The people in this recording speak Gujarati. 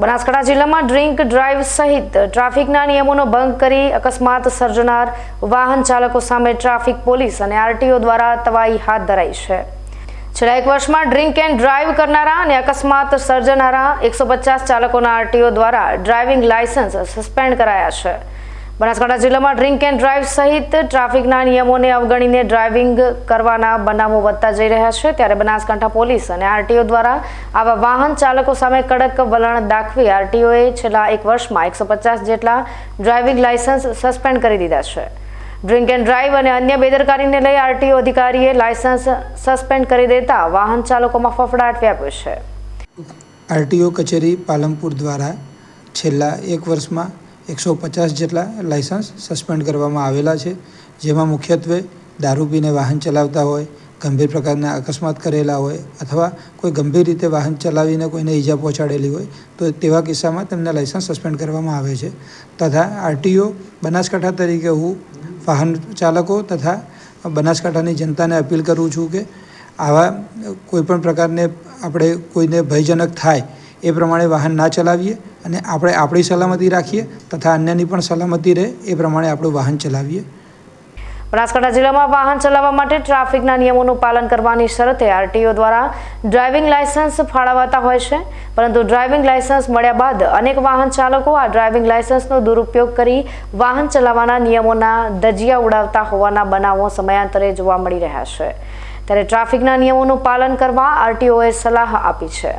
બનાસકાંઠા જિલ્લામાં ડ્રિંક ડ્રાઈવ સહિત ટ્રાફિકના નિયમોનો ભંગ કરી અકસ્માત સર્જનાર વાહન ચાલકો સામે ટ્રાફિક પોલીસ અને આરટીઓ દ્વારા તવાઈ હાથ ધરાઈ છે. છેલ્લા એક વર્ષમાં ડ્રિંક એન્ડ ડ્રાઈવ કરનારા અને અકસ્માત સર્જનારા એકસો ચાલકોના આરટીઓ દ્વારા ડ્રાઇવિંગ લાયસન્સ સસ્પેન્ડ કરાયા છે. બનાસકાંઠા જિલ્લામાં ડ્રિંક એન્ડ ડ્રાઈવ સહિત ટ્રાફિકના નિયમોને અવગણીને ડ્રાઇવિંગ કરવાના બનાવો વધતા જઈ રહ્યા છે. ત્યારે બનાસકાંઠા પોલીસ અને આરટીઓ દ્વારા આવા વાહન ચાલકો સામે કડક વલણ દાખવી આરટીઓએ છેલ્લા એક વર્ષમાં એકસો જેટલા ડ્રાઇવિંગ લાયસન્સ સસ્પેન્ડ કરી દીધા છે. ડ્રિંક એન્ડ ડ્રાઈવ અને અન્ય બેદરકારીને લઈ આરટીઓ અધિકારીએ લાયસન્સ સસ્પેન્ડ કરી દેતા વાહન ચાલકોમાં ફફડાટ વ્યાપ્યો છે. આરટીઓ કચેરી પાલનપુર દ્વારા છેલ્લા એક વર્ષમાં એકસો પચાસ જેટલા લાયસન્સ સસ્પેન્ડ કરવામાં આવેલા છે, જેમાં મુખ્યત્વે દારૂ પીને વાહન ચલાવતા હોય, ગંભીર પ્રકારના અકસ્માત કરેલા હોય અથવા કોઈ ગંભીર રીતે વાહન ચલાવીને કોઈને ઈજા પહોંચાડેલી હોય, તો તેવા કિસ્સામાં તેમને લાયસન્સ સસ્પેન્ડ કરવામાં આવે છે. તથા આરટીઓ બનાસકાંઠા તરીકે હું વાહન ચાલકો તથા બનાસકાંઠાની જનતાને અપીલ કરું છું કે આવા કોઈપણ પ્રકારને આપણે કોઈને ભયજનક થાય એ પ્રમાણે વાહન ના ચલાવીએ અને આપણે આપણી સલામતી રાખીએ તથા અન્યની પણ સલામતી રહે એ પ્રમાણે આપણું વાહન ચલાવીએ. બનાસકાંઠા જિલ્લામાં વાહન ચલાવવા માટે ટ્રાફિકના નિયમોનું પાલન કરવાની શરતે આરટીઓ દ્વારા ડ્રાઇવિંગ લાયસન્સ ફાળવાતા હોય છે. પરંતુ ડ્રાઇવિંગ લાયસન્સ મળ્યા બાદ અનેક વાહન ચાલકો આ ડ્રાઇવિંગ લાયસન્સનો દુરુપયોગ કરી વાહન ચલાવવાના નિયમોના દજિયા ઉડાવતા હોવાના બનાવો સમયાંતરે જોવા મળી રહ્યા છે. ત્યારે ટ્રાફિકના નિયમોનું પાલન કરવા આરટીઓએ સલાહ આપી છે.